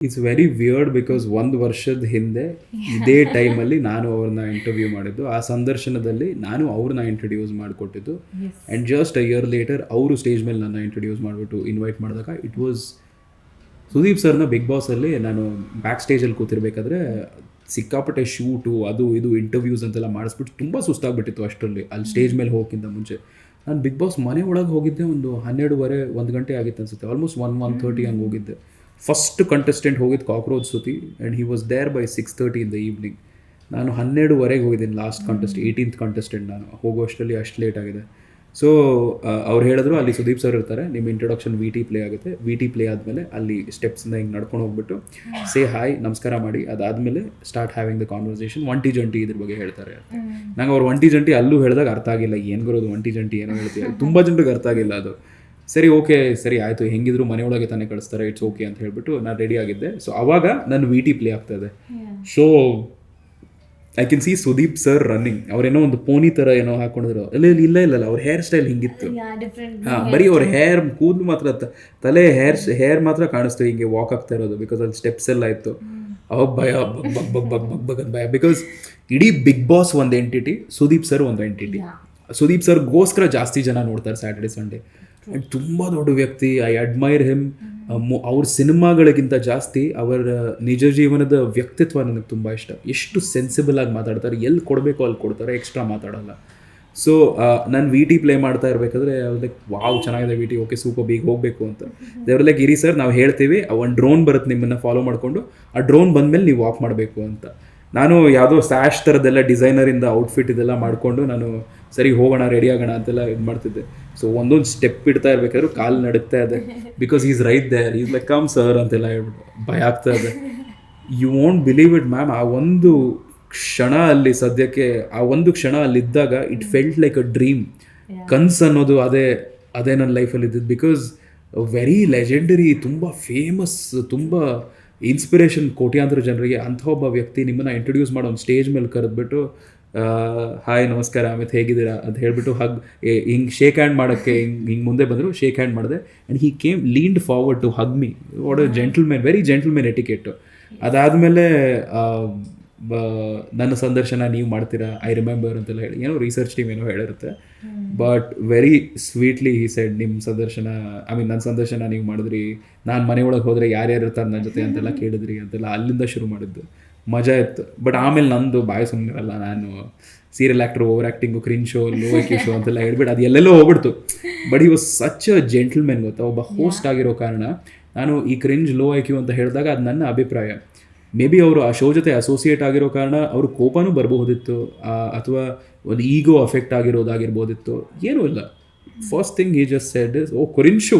It's very weird because ಒಂದು ವರ್ಷದ ಹಿಂದೆ ಇದೇ ಟೈಮಲ್ಲಿ ನಾನು ಅವ್ರನ್ನ ಇಂಟರ್ವ್ಯೂ ಮಾಡಿದ್ದು. ಆ ಸಂದರ್ಶನದಲ್ಲಿ ನಾನು ಅವ್ರನ್ನ introduce ಮಾಡಿಕೊಟ್ಟಿದ್ದು. And just a year later ಅವರು ಸ್ಟೇಜ್ ಮೇಲೆ ನನ್ನ ಇಂಟ್ರೊಡ್ಯೂಸ್ ಮಾಡಿಬಿಟ್ಟು ಇನ್ವೈಟ್ ಮಾಡಿದಾಗ ಇಟ್ ವಾಸ್ ಸುದೀಪ್ ಸರ್ನ ಬಿಗ್ ಬಾಸಲ್ಲಿ ನಾನು ಬ್ಯಾಕ್ ಸ್ಟೇಜಲ್ಲಿ ಕೂತಿರ್ಬೇಕಾದ್ರೆ ಸಿಕ್ಕಾಪಟ್ಟೆ ಶೂಟು ಅದು ಇದು ಇಂಟರ್ವ್ಯೂಸ್ ಅಂತೆಲ್ಲ ಮಾಡಿಸ್ಬಿಟ್ಟು ತುಂಬ ಸುಸ್ತಾಗ್ಬಿಟ್ಟಿತ್ತು ಅಷ್ಟರಲ್ಲಿ. ಅಲ್ಲಿ ಸ್ಟೇಜ್ ಮೇಲೆ ಹೋಗೋಕ್ಕಿಂತ ಮುಂಚೆ. ನಾನು ಬಿಗ್ ಬಾಸ್ ಮನೆ ಒಳಗೆ ಹೋಗಿದ್ದೆ ಒಂದು ಹನ್ನೆರಡುವರೆ ಒಂದು ಗಂಟೆ ಆಗಿತ್ತು ಅನ್ಸುತ್ತೆ. ಆಲ್ಮೋಸ್ಟ್ ಒನ್ ಒನ್ ಥರ್ಟಿ ಹಂಗೆ ಹೋಗಿದ್ದೆ. ಫಸ್ಟ್ ಕಂಟೆಸ್ಟೆಂಟ್ ಹೋಗಿದ್ದು cockroach Sudhi and he was there by six thirty in the evening ನಾನು ಹನ್ನೆರಡುವರೆಗೆ ಹೋಗಿದ್ದೀನಿ ಲಾಸ್ಟ್ ಕಂಟೆಸ್ಟ್ ಏಯ್ಟೀನ್ತ್ ಕಂಟೆಸ್ಟೆಂಟ್ ನಾನು. ಹೋಗೋಷ್ಟರಲ್ಲಿ ಅಷ್ಟು ಲೇಟ್ ಆಗಿದೆ. ಸೊ ಅವ್ರು ಹೇಳಿದ್ರು ಅಲ್ಲಿ ಸುದೀಪ್ ಸರ್ ಇರ್ತಾರೆ ನಿಮ್ಮ ಇಂಟ್ರೊಡಕ್ಷನ್ ವಿ ಟಿ ಪ್ಲೇ ಆಗುತ್ತೆ. ವಿ ಟಿ ಪ್ಲೇ ಆದಮೇಲೆ ಅಲ್ಲಿ ಸ್ಟೆಪ್ಸ್ನ ಹಿಂಗೆ ನಡ್ಕೊಂಡು ಹೋಗ್ಬಿಟ್ಟು ಸೇ ಹಾಯ್ ನಮಸ್ಕಾರ ಮಾಡಿ ಅದಾದಮೇಲೆ ಸ್ಟಾರ್ಟ್ ಹ್ಯಾವಿಂಗ್ ದ ಕಾನ್ವರ್ಸೇಷನ್ ಒಂಟಿ ಜಂಟಿ ಇದ್ರ ಬಗ್ಗೆ ಹೇಳ್ತಾರೆ. ನಂಗೆ ಅವ್ರು ಒಂಟಿ ಜಂಟಿ ಅಲ್ಲೂ ಹೇಳಿದಾಗ ಅರ್ಥ ಆಗಿಲ್ಲ ಏನು ಬರೋದು ಒಂಟಿ ಜಂಟಿ ಏನೋ ಹೇಳ್ತೀವಿ ತುಂಬ ಜನರಿಗೆ ಅರ್ಥ ಆಗಿಲ್ಲ ಅದು. ಸರಿ ಓಕೆ ಸರಿ ಆಯಿತು ಹೆಂಗಿದ್ರು ಮನೆಯೊಳಗೆ ತಾನೇ ಕಳಿಸ್ತಾರೆ ಇಟ್ಸ್ ಓಕೆ ಅಂತ ಹೇಳ್ಬಿಟ್ಟು ನಾನು ರೆಡಿ ಆಗಿದ್ದೆ. ಸೊ ಅವಾಗ ನನ್ನ ವಿ ಟಿ ಪ್ಲೇ ಆಗ್ತಾ ಇದೆ. So I can see Sudeep sir running ಅವ್ರೇನೋ ಒಂದು ಪೋನಿ ಥರ ಏನೋ ಹಾಕೊಂಡಿದ್ರು. ಇಲ್ಲ ಇಲ್ಲ ಇಲ್ಲ ಇಲ್ಲ ಅವ್ರ ಹೇರ್ ಸ್ಟೈಲ್ ಹಿಂಗಿತ್ತು. ಹಾ ಬರೀ ಅವ್ರ ಹೇರ್ ಕೂದಲು ಮಾತ್ರ ತಲೆ ಹೇರ್ ಹೇರ್ ಮಾತ್ರ ಕಾಣಿಸ್ತು ಹಿಂಗೆ ವಾಕ್ ಆಗ್ತಾ ಇರೋದು ಬಿಕಾಸ್ ಅಲ್ಲಿ ಸ್ಟೆಪ್ಸ್ ಎಲ್ಲ ಇತ್ತು. ಅವಾಗ ಭಯ bug bug bug bug bug bug ಅಂತ ಭಯ. ಬಿಕಾಸ್ ಇಡೀ ಬಿಗ್ ಬಾಸ್ ಒಂದು ಎಂಟಿಟಿ ಸುದೀಪ್ ಸರ್ ಒಂದು ಎಂಟಿಟಿ ಸುದೀಪ್ ಸರ್ಗೋಸ್ಕರ ಜಾಸ್ತಿ ಜನ ನೋಡ್ತಾರೆ ಸ್ಯಾಟರ್ಡೆ ಸಂಡೇ ಆ್ಯಂಡ್ ತುಂಬ ದೊಡ್ಡ ವ್ಯಕ್ತಿ ಐ ಅಡ್ಮೈರ್ ಹಿಮ್. ಅವ್ರ ಸಿನಿಮಾಗಳಿಗಿಂತ ಜಾಸ್ತಿ ಅವರ ನಿಜ ಜೀವನದ ವ್ಯಕ್ತಿತ್ವ ನನಗೆ ತುಂಬ ಇಷ್ಟ. ಎಷ್ಟು ಸೆನ್ಸಿಬಲ್ ಆಗಿ ಮಾತಾಡ್ತಾರೆ ಎಲ್ಲಿ ಕೊಡಬೇಕು ಅಲ್ಲಿ ಕೊಡ್ತಾರೆ ಎಕ್ಸ್ಟ್ರಾ ಮಾತಾಡೋಲ್ಲ. ಸೊ ನಾನು ವಿ ಟಿ ಪ್ಲೇ ಮಾಡ್ತಾ ಇರಬೇಕಾದ್ರೆ ಲೈಕ್ ವಾವ್ ಚೆನ್ನಾಗಿದೆ ವಿ ಟಿ ಓಕೆ ಸೂಪರ್ ಬೀಗ್ ಹೋಗಬೇಕು ಅಂತ. ದೇವ್ರ ಲೈಕ್ ಇರಿ ಸರ್ ನಾವು ಹೇಳ್ತೀವಿ ಒಂದು ಡ್ರೋನ್ ಬರುತ್ತೆ ನಿಮ್ಮನ್ನು ಫಾಲೋ ಮಾಡಿಕೊಂಡು ಆ ಡ್ರೋನ್ ಬಂದಮೇಲೆ ನೀವು ವಾಕ್ ಮಾಡಬೇಕು ಅಂತ. ನಾನು ಯಾವುದೋ ಸ್ಯಾಶ್ ಥರದ್ದೆಲ್ಲ ಡಿಸೈನರಿಂದ ಔಟ್ಫಿಟ್ ಇದೆಲ್ಲ ಮಾಡಿಕೊಂಡು ನಾನು ಸರಿ ಹೋಗೋಣ ರೆಡಿ ಆಗೋಣ ಅಂತೆಲ್ಲ ಇದು ಮಾಡ್ತಿದ್ದೆ. ಸೊ ಒಂದೊಂದು ಸ್ಟೆಪ್ ಇಡ್ತಾ ಇರಬೇಕಾದ್ರೆ ಕಾಲು ನಡುಗ್ತಾ ಇದೆ. Because is right there is like come sir ಅಂತೆಲ್ಲ ಹೇಳ್ಬಿಟ್ಟು ಭಯ ಆಗ್ತಾ ಇದೆ. You won't believe it ma'am ಆ ಒಂದು ಕ್ಷಣ ಅಲ್ಲಿ ಸದ್ಯಕ್ಕೆ ಆ ಒಂದು ಕ್ಷಣ ಅಲ್ಲಿದ್ದಾಗ it felt like a dream comes ಅನ್ನೋದು ಅದೇ ಅದೇ ನನ್ನ ಲೈಫಲ್ಲಿ ಇದ್ದಿದ್ದು. ಬಿಕಾಸ್ ವೆರಿ ಲೆಜೆಂಡರಿ ತುಂಬ ಫೇಮಸ್ ತುಂಬ ಇನ್ಸ್ಪಿರೇಷನ್ ಕೋಟ್ಯಾಂತರ ಜನರಿಗೆ ಅಂಥ ಒಬ್ಬ ವ್ಯಕ್ತಿ ನಿಮ್ಮನ್ನು ಇಂಟ್ರೊಡ್ಯೂಸ್ ಮಾಡೋ ಒಂದು ಸ್ಟೇಜ್ ಮೇಲೆ ಕರೆದ್ಬಿಟ್ಟು ಹಾಯ್ ನಮಸ್ಕಾರ, ಅಮಿತ್, ಹೇಗಿದ್ದೀರಾ? ಅಂತ ಹೇಳಿಬಿಟ್ಟು ಹಗ್ ಹಿಂಗೆ ಶೇಕ್ ಹ್ಯಾಂಡ್ ಮಾಡೋಕ್ಕೆ, ಹಿಂಗೆ ಹಿಂಗೆ ಮುಂದೆ ಬಂದರು ಶೇಕ್ ಹ್ಯಾಂಡ್ ಮಾಡಿದೆ. And he came leaned forward to hug me what a gentlemen very gentlemen etiquette ಅದಾದಮೇಲೆ ನನ್ನ ಸಂದರ್ಶನ ನೀವು ಮಾಡ್ತೀರಾ? ಐ ರಿಮೆಂಬರ್ ಅಂತೆಲ್ಲ ಹೇಳಿ. ಏನೋ ರಿಸರ್ಚ್ ಟೀಮ್ ಏನೋ ಹೇಳಿರುತ್ತೆ. ಬಟ್ ವೆರಿ ಸ್ವೀಟ್ಲಿ ಈ ಸೈಡ್ ನಿಮ್ಮ ಸಂದರ್ಶನ ಐ ಮೀನ್ ನನ್ನ ಸಂದರ್ಶನ ನೀವು ಮಾಡಿದ್ರಿ. ನಾನು ಮನೆಯೊಳಗೆ ಹೋದರೆ ಯಾರ್ಯಾರು ಇರ್ತಾರೆ ನನ್ನ ಜೊತೆ ಅಂತೆಲ್ಲ ಕೇಳಿದ್ರಿ. ಅಂತೆಲ್ಲ ಅಲ್ಲಿಂದ ಶುರು ಮಾಡಿದ್ದು. ಮಜಾ ಇತ್ತು. ಬಟ್ ಆಮೇಲೆ ನಂದು ಬಾಯ್ ಸುಮ್ಮನಿರಲ್ಲ ನಾನು serial actor over acting cringe show low IQ show ಅಂತೆಲ್ಲ ಹೇಳ್ಬಿಟ್ಟು ಅದು ಎಲ್ಲೆಲ್ಲೋ ಹೋಗ್ಬಿಡ್ತು. ಬಟ್ ಈ ವಾಸ್ ಸಚ್ ಅ ಜೆಂಟಲ್ಮೆನ್ ಗೊತ್ತಾ? ಒಬ್ಬ ಹೋಸ್ಟ್ ಆಗಿರೋ ಕಾರಣ ನಾನು ಈ ಕ್ರಿಂಜ್ ಲೋ ಐಕ್ಯೂ ಅಂತ ಹೇಳಿದಾಗ ಅದು ನನ್ನ ಅಭಿಪ್ರಾಯ. ಮೇ ಬಿ ಅವರು ಆ ಶೋ ಜೊತೆ ಅಸೋಸಿಯೇಟ್ ಆಗಿರೋ ಕಾರಣ ಅವರು ಕೋಪನೂ ಬರಬಹುದಿತ್ತು ಅಥವಾ ಒಂದು ಈಗೋ ಅಫೆಕ್ಟ್ ಆಗಿರೋದಾಗಿರ್ಬೋದಿತ್ತು. ಏನೂ ಇಲ್ಲ. ಫಸ್ಟ್ ಥಿಂಗ್ ಈ just said is oh cringe show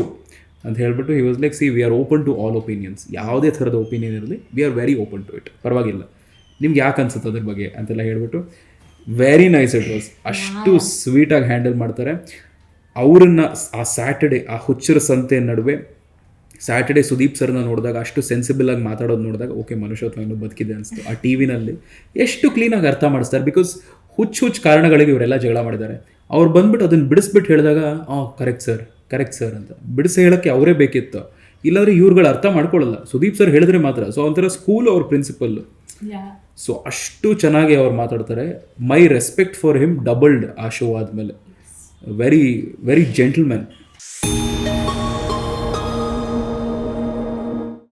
ಅಂತ ಹೇಳ್ಬಿಟ್ಟು he was like see we are open to all opinions ಯಾವುದೇ ಥರದ ಒಪಿನಿಯನ್ ಇರಲಿ we are very open to it ಪರವಾಗಿಲ್ಲ. ನಿಮ್ಗೆ ಯಾಕೆ ಅನ್ಸುತ್ತೆ ಅದ್ರ ಬಗ್ಗೆ ಅಂತೆಲ್ಲ ಹೇಳ್ಬಿಟ್ಟು ವೆರಿ ನೈಸ್ ಇಟ್ ವಾಸ್ ಅಷ್ಟು ಸ್ವೀಟಾಗಿ ಹ್ಯಾಂಡಲ್ ಮಾಡ್ತಾರೆ. ಅವರನ್ನು ಆ ಸ್ಯಾಟರ್ಡೆ ಆ ಹುಚ್ಚರ ಸಂತೆ ನಡುವೆ ಸ್ಯಾಟರ್ಡೆ ಸುದೀಪ್ ಸರ್ನ ನೋಡಿದಾಗ ಅಷ್ಟು ಸೆನ್ಸಿಬಲ್ ಆಗಿ ಮಾತಾಡೋದು ನೋಡಿದಾಗ ಓಕೆ ಮನುಷ್ಯತ್ವ ಇನ್ನೂ ಬದುಕಿದೆ ಅನಿಸ್ತು. ಆ ಟಿ ವಿನಲ್ಲಿ ಎಷ್ಟು ಕ್ಲೀನಾಗಿ ಅರ್ಥ ಮಾಡಿಸ್ತಾರೆ. ಬಿಕಾಸ್ ಹುಚ್ಚು ಹುಚ್ಚ ಕಾರಣಗಳಿಗೆ ಇವರೆಲ್ಲ ಜಗಳ ಮಾಡಿದ್ದಾರೆ. ಅವ್ರು ಬಂದ್ಬಿಟ್ಟು ಅದನ್ನು ಬಿಡಿಸ್ಬಿಟ್ಟು ಹೇಳಿದಾಗ ಆ ಕರೆಕ್ಟ್ ಸರ್ ಕರೆಕ್ಟ್ ಸರ್ ಅಂತ. ಬಿಡಿಸಿ ಹೇಳೋಕ್ಕೆ ಅವರೇ ಬೇಕಿತ್ತು. ಇಲ್ಲಾದ್ರೆ ಇವ್ರುಗಳು ಅರ್ಥ ಮಾಡ್ಕೊಳ್ಳಲ್ಲ. ಸುದೀಪ್ ಸರ್ ಹೇಳಿದ್ರೆ ಮಾತ್ರ. ಸೊ ಒಂಥರ ಸ್ಕೂಲ್ ಅವ್ರ ಪ್ರಿನ್ಸಿಪಲ್ ಸೊ ಅಷ್ಟು ಚೆನ್ನಾಗಿ ಅವ್ರು ಮಾತಾಡ್ತಾರೆ. My respect for him doubled ಆ ಶೋ ಆದಮೇಲೆ. Very very gentlemen